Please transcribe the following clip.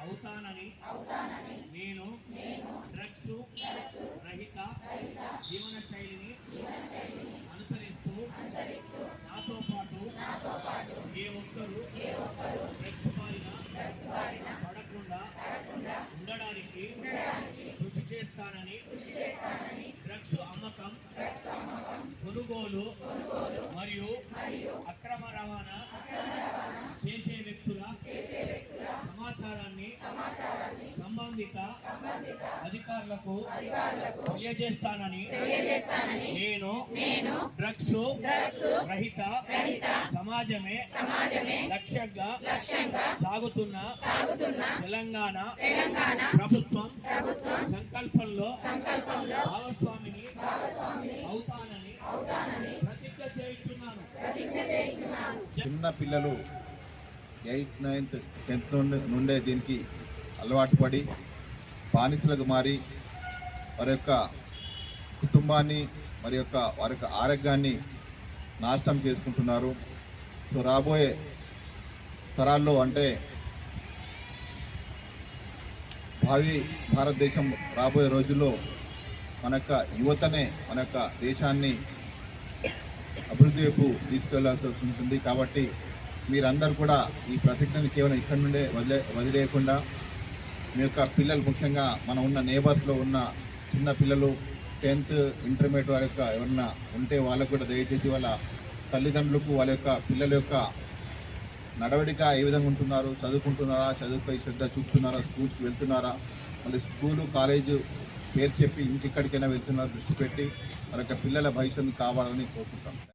అవుతానని నేను డ్రగ్స్ రహిత జీవన శైలిని అనుసరిస్తూ నాతో పాటు ఏ ఒక్కరూ డ్రగ్స్ బారిన పడకుండా ఉండడానికి కృషి చేస్తానని డ్రగ్స్ అమ్మకం కొనుగోలు మరియు అక్రమ రవాణా సంబంధిత అధికారులకు తెలియజేస్తానని నేను డ్రగ్స్ రహిత సమాజమే లక్ష్యంగా సాగుతున్న తెలంగాణ ప్రభుత్వం సంకల్పంలో భాగస్వామిని అవుతానని ప్రతిజ్ఞ చేయించున్నాను చిన్న పిల్లలు ఎయిత్ నైన్త్ టెన్త్ నుండి నుండే దీనికి అలవాటు పడి బానిసలకు మారి వారి యొక్క కుటుంబాన్ని మరి యొక్క వారి యొక్క ఆరోగ్యాన్ని నాశనం చేసుకుంటున్నారు. సో రాబోయే తరాల్లో అంటే భావి భారతదేశం రాబోయే రోజుల్లో మన యొక్క యువతనే మన యొక్క దేశాన్ని అభివృద్ధి వైపు తీసుకెళ్ళాల్సి ఉంటుంది కాబట్టి మీరందరూ కూడా ఈ ప్రతిజ్ఞను కేవలం ఇక్కడి నుండే వదిలే వదిలేయకుండా మీ యొక్క పిల్లలు ముఖ్యంగా మనం ఉన్న నేబర్స్లో ఉన్న చిన్న పిల్లలు టెన్త్ ఇంటర్మీడియట్ వారి యొక్క ఎవరన్నా ఉంటే వాళ్ళకు కూడా దయచేసి వాళ్ళ తల్లిదండ్రులకు వాళ్ళ యొక్క పిల్లల యొక్క నడవడిక ఏ విధంగా ఉంటున్నారు చదువుకుంటున్నారా చదువుపై శ్రద్ధ చూపుతున్నారా స్కూల్కి వెళ్తున్నారా మళ్ళీ స్కూలు కాలేజు పేరు చెప్పి ఇంటిక్కడికైనా వెళ్తున్నారా దృష్టి పెట్టి వాళ్ళ యొక్క పిల్లల భవిష్యత్తు కావాలని కోరుకుంటాం